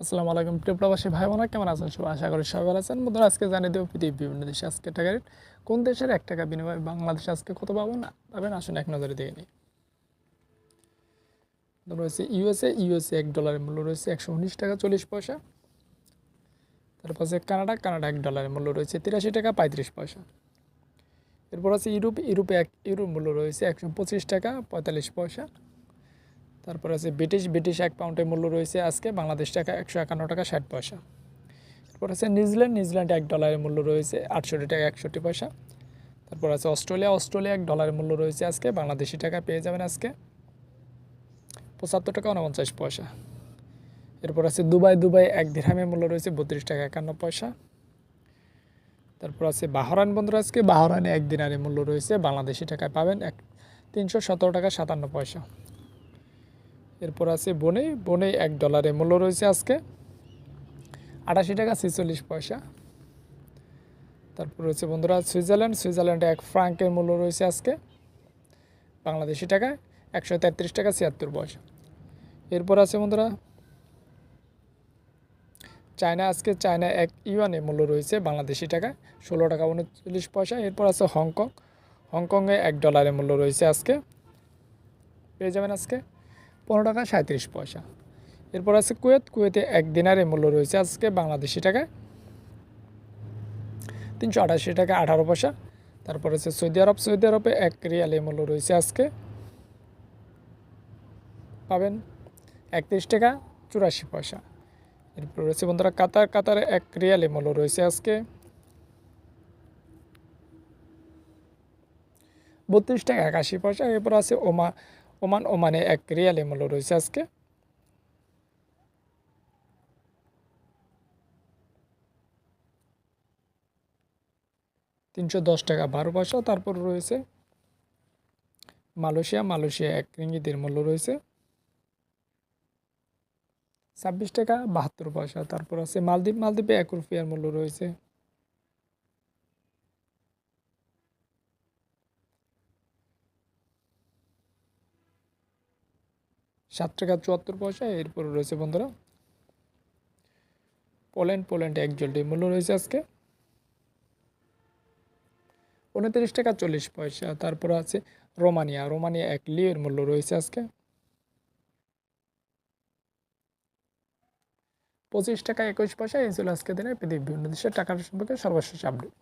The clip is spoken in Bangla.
আসসালামু আলাইকুম। প্রবাসী ভাই বোনা কেমন আছেন? সবাই আশা করি সবাই ভালো আছেন। বন্ধুরা, আজকে জানিয়ে দেবো পৃথিবীর বিভিন্ন দেশে আজকে টাকা রেট কোন দেশের এক টাকা বিনিময়ে বাংলাদেশে আজকে কত পাবো না পাবেন? আসুন এক নজরে দেখে নিই। তারপর রয়েছে ইউএসএ ইউএসএ এক ডলারের মূল্য রয়েছে একশো উনিশ টাকা চল্লিশ পয়সা। তারপর আছে কানাডা কানাডা এক ডলারের মূল্য রয়েছে তিরাশি টাকা পঁয়ত্রিশ পয়সা। এরপর আছে ইউরোপ, ইউরোপে এক, ইউরোপ মূল্য রয়েছে একশো পঁচিশ টাকা পঁয়তাল্লিশ পয়সা। তারপর আছে ব্রিটিশ ব্রিটিশ এক পাউন্ডের মূল্য রয়েছে আজকে, বাংলাদেশ টাকা একশো একান্ন টাকা ষাট পয়সা। তারপর আছে নিউজিল্যান্ড নিউজিল্যান্ড এক ডলারের মূল্য রয়েছে আটষট্টি টাকা একষট্টি পয়সা। তারপর আছে অস্ট্রেলিয়া অস্ট্রেলিয়া এক ডলারের মূল্য রয়েছে আজকে, বাংলাদেশি টাকা পেয়ে যাবেন আজকে। পঁচাত্তর টাকা উনপঞ্চাশ পয়সা। এরপর আছে দুবাই দুবাই এক দিরহামের মূল্য রয়েছে বত্রিশ টাকা একান্ন পয়সা। তারপর আছে বাহরান বন্ধুরা, আজকে বাহরানে এক দিনারের মূল্য রয়েছে, বাংলাদেশি টাকায় পাবেন এক তিনশো সতেরো টাকা সাতান্ন পয়সা। এরপর আছে বনে বনে এক ডলারের মূল্য রয়েছে আজকে। আটাশি টাকা ছেচল্লিশ পয়সা। তারপর রয়েছে বন্ধুরা সুইজারল্যান্ড। সুইজারল্যান্ডে এক ফ্রাঙ্কের মূল্য রয়েছে আজকে। বাংলাদেশি টাকায় একশো তেত্রিশ টাকা ছিয়াত্তর পয়সা। এরপর আছে বন্ধুরা, চায়না। আজকে চায়না এক ইউয়ানের মূল্য রয়েছে বাংলাদেশি টাকায় ষোলো টাকা উনচল্লিশ পয়সা। এরপর আছে হংকং। হংকংয়ে এক ডলারের মূল্য রয়েছে আজকে। পেয়ে যাবেন আজকে। পনেরো টাকা সাঁত্রিশ পয়সা। এরপর আছে কুয়েত। কুয়েতে এক দিনারের মূল্য রয়েছে আজকে বাংলাদেশি টাকায় তিনশো আঠাশি টাকা আঠারো পয়সা। তারপর আছে সৌদি আরব। সৌদি আরবে এক রিয়ালের মূল্য রয়েছে আজকে পাবেন একত্রিশ টাকা চুরাশি পয়সা। এরপর রয়েছে বন্ধুরা কাতার। কাতারে এক রিয়ালের মূল্য রয়েছে আজকে বত্রিশ টাকা একাশি পয়সা। এরপর আছে ওমা ওমান, ওমানে এক রিয়ালে মূল্য রয়েছে আজকে। তিনশো দশ টাকা বারো পয়সা তারপর রয়েছে। মালয়েশিয়া মালয়েশিয়া এক রিঙ্গিতের মূল্য রয়েছে। ছাব্বিশ টাকা বাহাত্তর পয়সা তারপর আছে মালদ্বীপ, মালদ্বীপে এক রুপিয়ার মূল্য রয়েছে। সাত টাকা চুয়াত্তর পয়সা, এরপর রয়েছে বন্ধুরা, পোল্যান্ড পোল্যান্ড এক জলটির মূল্য রয়েছে আজকে। উনত্রিশ টাকা চল্লিশ পয়সা, তারপর আছে রোমানিয়া রোমানিয়া এক লিওর মূল্য রয়েছে আজকে। পঁচিশ টাকা একুশ পয়সা, এই ছিল আজকে দিনে, পৃথিবীর বিভিন্ন দেশের টাকার সম্পর্কে সর্বশেষ আপডেট